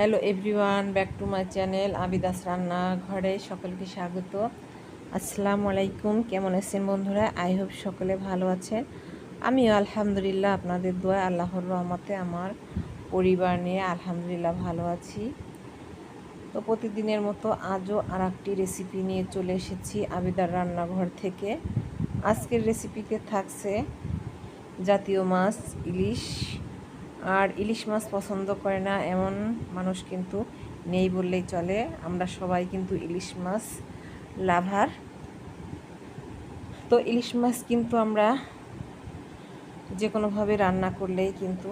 Hello everyone, back to my channel আবিদাস রান্না ঘরে সকলকে স্বাগত। আসসালামু আলাইকুম, কেমন আছেন বন্ধুরা? আই হোপ সকলে ভালো আছেন। আমিও আলহামদুলিল্লাহ আপনাদের দোয়া আল্লাহর রহমতে আমার পরিবার নিয়ে আলহামদুলিল্লাহ ভালো আছি। তো প্রতিদিনের মতো আজও আর একটি রেসিপি নিয়ে চলে এসেছি আবিদার রান্নাঘর থেকে। আজকের রেসিপিতে থাকছে জাতীয় মাছ, ইলিশ আর ইলিশ মাছ পছন্দ করে না, এমন মানুষ কিন্তু নেই বললেই চলে। আমরা সবাই কিন্তু ইলিশ মাছ লাভার। তো ইলিশ মাছ কিন্তু আমরা যে কোনোভাবে রান্না করলেই কিন্তু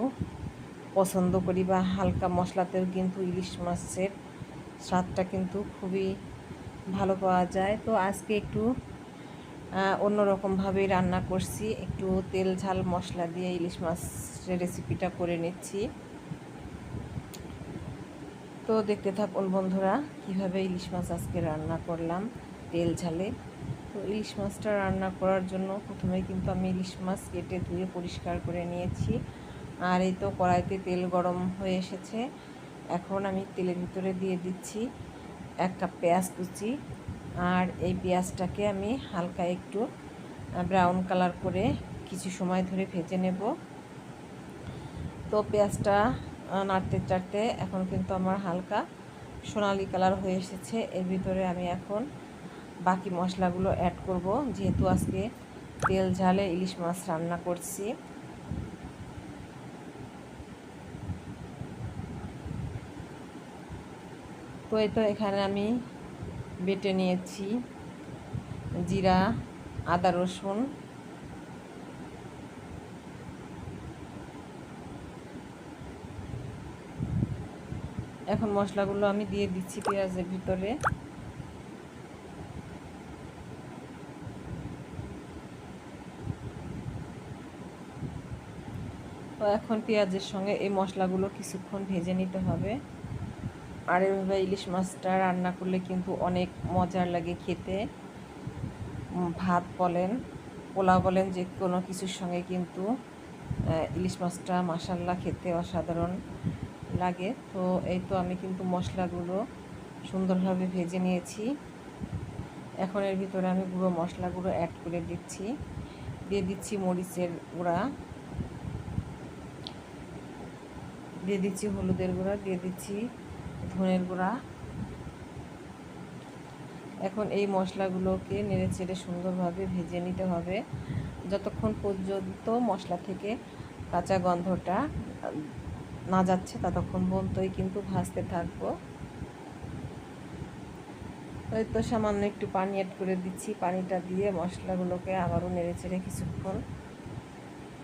পছন্দ করি বা হালকা মশলাতেও কিন্তু ইলিশ মাছের স্বাদটা কিন্তু খুবই ভালো পাওয়া যায়। তো আজকে একটু অন্যরকমভাবে রান্না করছি। একটু তেল, ঝাল, মশলা দিয়ে ইলিশ মাছের রেসিপিটা করে নিচ্ছি। তো দেখতে থাকুন বন্ধুরা, কীভাবে ইলিশ মাছ আজকে রান্না করলাম তেল, ঝালে। তো ইলিশ মাছটা রান্না করার জন্য প্রথমে কিন্তু আমি ইলিশ মাছ কেটে ধুয়ে পরিষ্কার করে নিয়েছি। আর এই তো কড়াইতে তেল গরম হয়ে এসেছে। এখন আমি তেলের ভিতরে দিয়ে দিচ্ছি এক কাপ পেঁয়াজ কুচি। আর এই পেঁয়াজটাকে আমি হালকা একটু ব্রাউন কালার করে কিছু সময় ধরে ভেজে নেব। তো পেঁয়াজটা নাড়তে চাড়তে এখন কিন্তু আমার হালকা সোনালি কালার হয়ে এসেছে। এর ভিতরে আমি এখন বাকি মশলাগুলো অ্যাড করব। যেহেতু আজকে তেল ঝালে ইলিশ মাছ রান্না করছি। তো এই তো এখানে আমি বেটে নিয়েছি। জিরা, আদা, রসুন। এখন মশলাগুলো আমি দিয়ে দিচ্ছি পেঁয়াজের ভিতরে। তো এখন পেঁয়াজের সঙ্গে এই মশলাগুলো কিছুক্ষণ ভেজে নিতে হবে। আর এভাবে ইলিশ মাছটা রান্না করলে কিন্তু অনেক মজার লাগে খেতে। ভাত বলেন, পোলাও বলেন, যে কোনো কিছুর সঙ্গে কিন্তু ইলিশ মাছটা মাসাল্লা খেতে অসাধারণ লাগে। তো এই তো আমি কিন্তু মশলাগুলো সুন্দরভাবে ভেজে নিয়েছি। এখন এর ভিতরে আমি গুঁড়ো মশলাগুলো অ্যাড করে দিচ্ছি। দিয়ে দিচ্ছি মরিচের গুঁড়া। দিয়ে দিচ্ছি হলুদের গুঁড়া, দিয়ে দিচ্ছি ধনের গুঁড়া। এখন এই মশলাগুলোকে নেড়ে চেড়ে সুন্দরভাবে ভেজে নিতে হবে। যতক্ষণ পর্যন্ত মশলা থেকে কাঁচা গন্ধটা না যাচ্ছে, ততক্ষণ পর্যন্তই কিন্তু ভাজতে থাকব। ওই তো সামান্য একটু পানি অ্যাড করে দিচ্ছি। পানিটা দিয়ে মশলাগুলোকে আবারও নেড়ে চেড়ে কিছুক্ষণ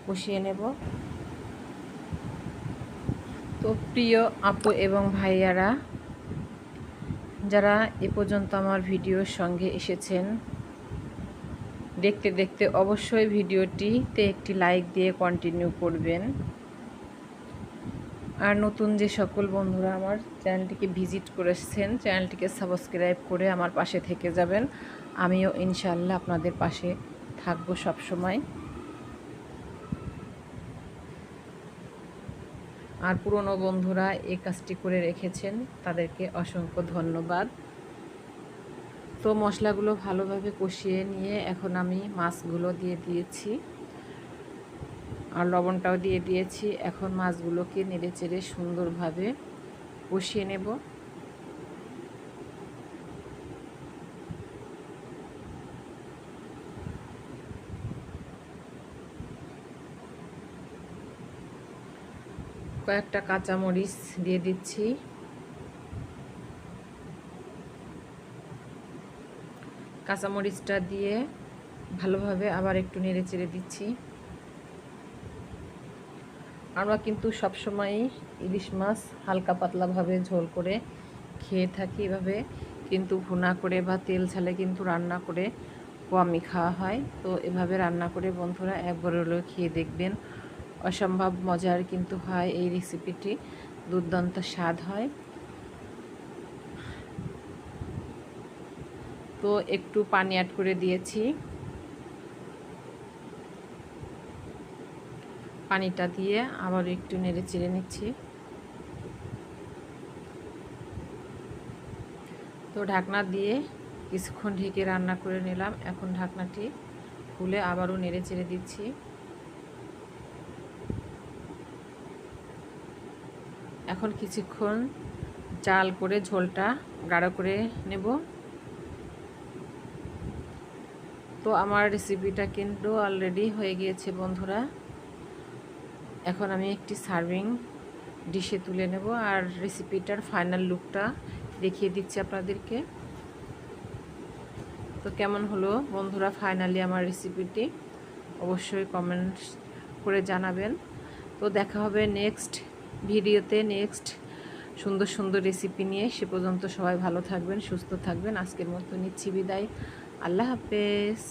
কষিয়ে নেব। তো প্রিয় আপু এবং ভাইয়ারা, যারা এ পর্যন্ত আমার ভিডিওর সঙ্গে এসেছেন, দেখতে দেখতে অবশ্যই ভিডিওটিতে একটি লাইক দিয়ে কন্টিনিউ করবেন। আর নতুন যে সকল বন্ধুরা আমার চ্যানেলটিকে ভিজিট করেছেন চ্যানেলটিকে সাবস্ক্রাইব করে আমার পাশে থেকে যাবেন। আমিও ইনশাল্লাহ আপনাদের পাশে থাকব সবসময়। আর পুরনো বন্ধুরা এই কাজটি করে রেখেছেন, তাদেরকে অসংখ্য ধন্যবাদ। তো মশলাগুলো ভালোভাবে কষিয়ে নিয়ে এখন আমি মাছগুলো দিয়ে দিয়েছি আর লবণটাও দিয়ে দিয়েছি। এখন মাছগুলোকে নেড়ে চেড়ে সুন্দরভাবে কষিয়ে নেব। কয়েকটা কাঁচামরিচ দিয়ে দিচ্ছি। কাঁচামরিচটা দিয়ে ভালোভাবে আবার একটু নেড়ে চেড়ে দিচ্ছি। আমরা কিন্তু সবসময়ই ইলিশ মাছ হালকা পাতলাভাবে ঝোল করে খেয়ে থাকি এভাবে, কিন্তু ভুনা করে বা তেল ছালে কিন্তু রান্না করে কমই খাওয়া হয়। তো এভাবে রান্না করে বন্ধুরা একবার হলেও খেয়ে দেখবেন। অসম্ভব মজার কিন্তু হয় এই রেসিপিটি দুর্দান্ত স্বাদ হয়। তো একটু পানি অ্যাড করে দিয়েছি। পানিটা দিয়ে আবার একটু নেড়ে চেড়ে নিচ্ছি। তো ঢাকনা দিয়ে কিছুক্ষণ ঢেকে রান্না করে নিলাম। এখন ঢাকনাটি খুলে আবারও নেড়ে চেড়ে দিচ্ছি। এখন কিছুক্ষণ জাল করে ঝোলটা গাঢ় করে নেব। তো আমার রেসিপিটা কিন্তু অলরেডি হয়ে গিয়েছে বন্ধুরা। এখন আমি একটি সার্ভিং ডিশে তুলে নেব আর রেসিপিটার ফাইনাল লুকটা দেখিয়ে দিচ্ছি আপনাদেরকে। তো কেমন হলো বন্ধুরা ফাইনালি আমার রেসিপিটি অবশ্যই কমেন্ট করে জানাবেন। তো দেখা হবে নেক্সট ভিডিওতে নেক্সট সুন্দর সুন্দর রেসিপি নিয়ে সে পর্যন্ত সবাই ভালো থাকবেন, সুস্থ থাকবেন। আজকের মতো নিচ্ছি বিদায়। আল্লাহ হাফেজ।